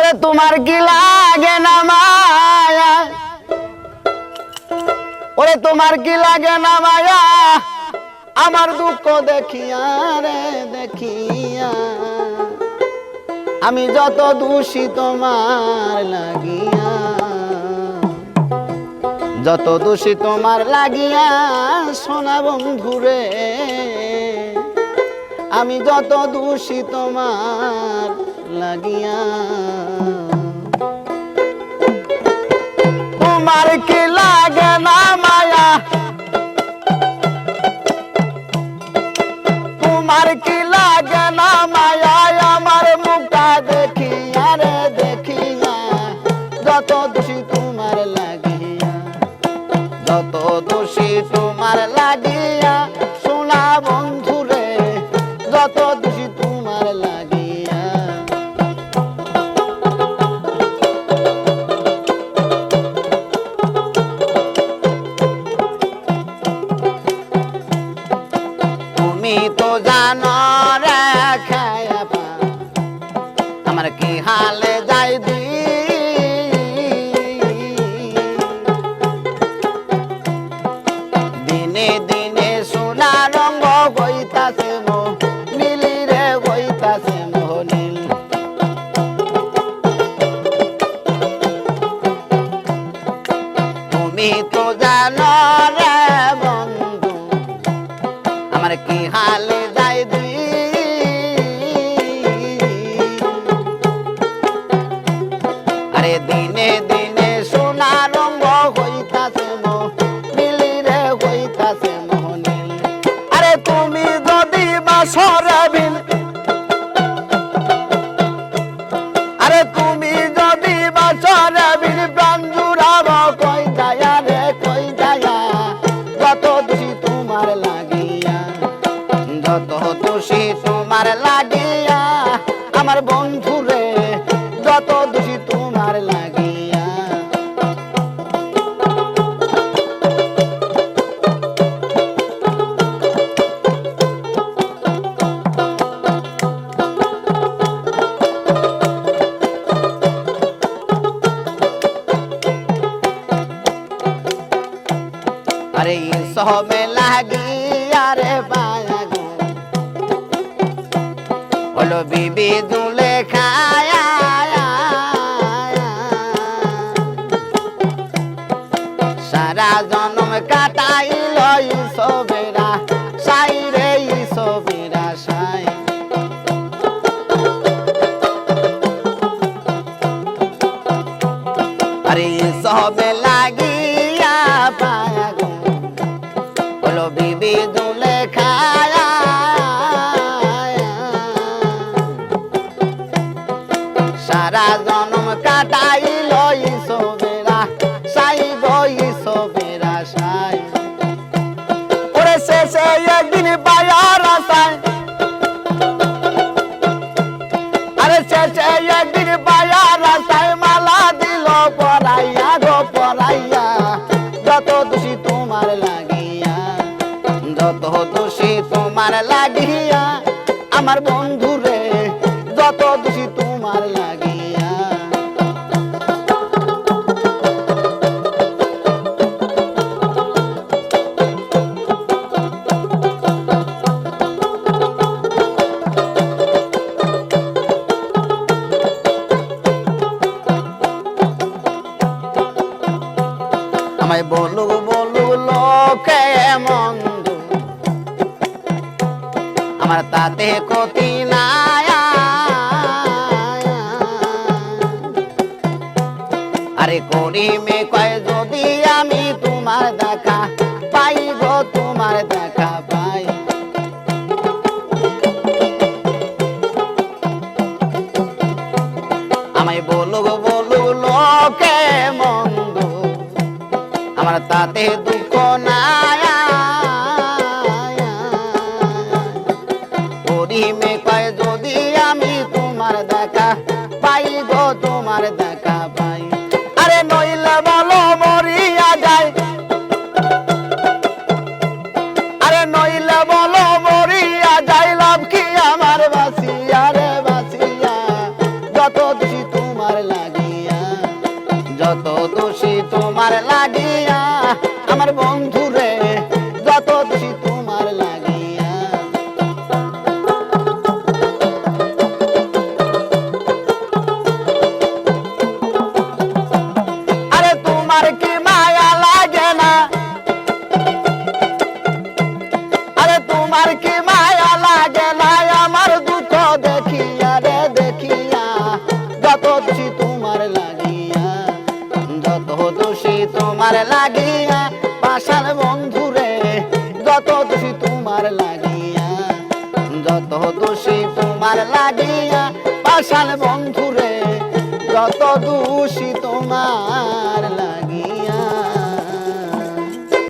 ওরে তোমার কি লাগে না মায়া? ওরে তোমার কি লাগে না মায়া? আমার দুঃখ দেখিয়া রে, দেখিয়া। আমি যত দোষী তোমার লাগিয়া। যত দোষী তোমার লাগিয়া, সোনা বন্ধুরে। আমি যত দোষী তোমার লাগিয়া। তোমার কি লাগে না মায়া? তোমার কি লাগে না মায়া? আমার মুখটা দেখিয়া রে, দেখিয়া। যত দোষী তোমার লাগিয়া, যত দোষী তোমার আমার কি হালে যাই দি? দিনে দিনে সোনা রঙ নীল। তুমি তো জানো রে বন্ধু, আমার কি হালে যাই দি আরে দিনে লাগিয়া আমার বন্ধু যত দোষী তোমার লাগিয়া। আরে সহমে লাগিয়া রে পায়া হলো বিবি দুলে সারা জনম কাটাইল সবেরা সাই রে সবেরা সাই। আরে সবে লাগিয়া পায়া হলো বিবি দুলে খায়া যত দোষী তোমার লাগিয়া যত দোষী তোমার লাগিয়া আমার বন্ধু রে যত দোষী তোমার আমায় বলু বলু লোকে মন্দ আমার তাতে কতি নাই। আরে করি মে কয় আমার তাতে দুঃখ নাই। কয়, যদি আমি তোমার দেখা পাই গো তোমার দেখা পাই। আরে নইলে বলো, মরিয়া যায়। আরে নইলে বলো, মরিয়া যাই লাভ কি আমার বাসিয়া রে বাসিয়া যত দোষী তোমার লাগিয়া, যত দোষী তোমার আরে তোমার কি মায়া লাগে না? আরে তোমার কি মায়া লাগে না? আমার দুঃখ দেখিয়া রে, দেখিয়া। যত দোষী তোমার লাগিয়া, যত দোষী তোমার লাগিয়া পাশান বন্ধু রে যত দোষী তোমার লাগিয়া, যত দোষী তোমার লাগিয়া পাশান বন্ধু রে যত দোষী তোমার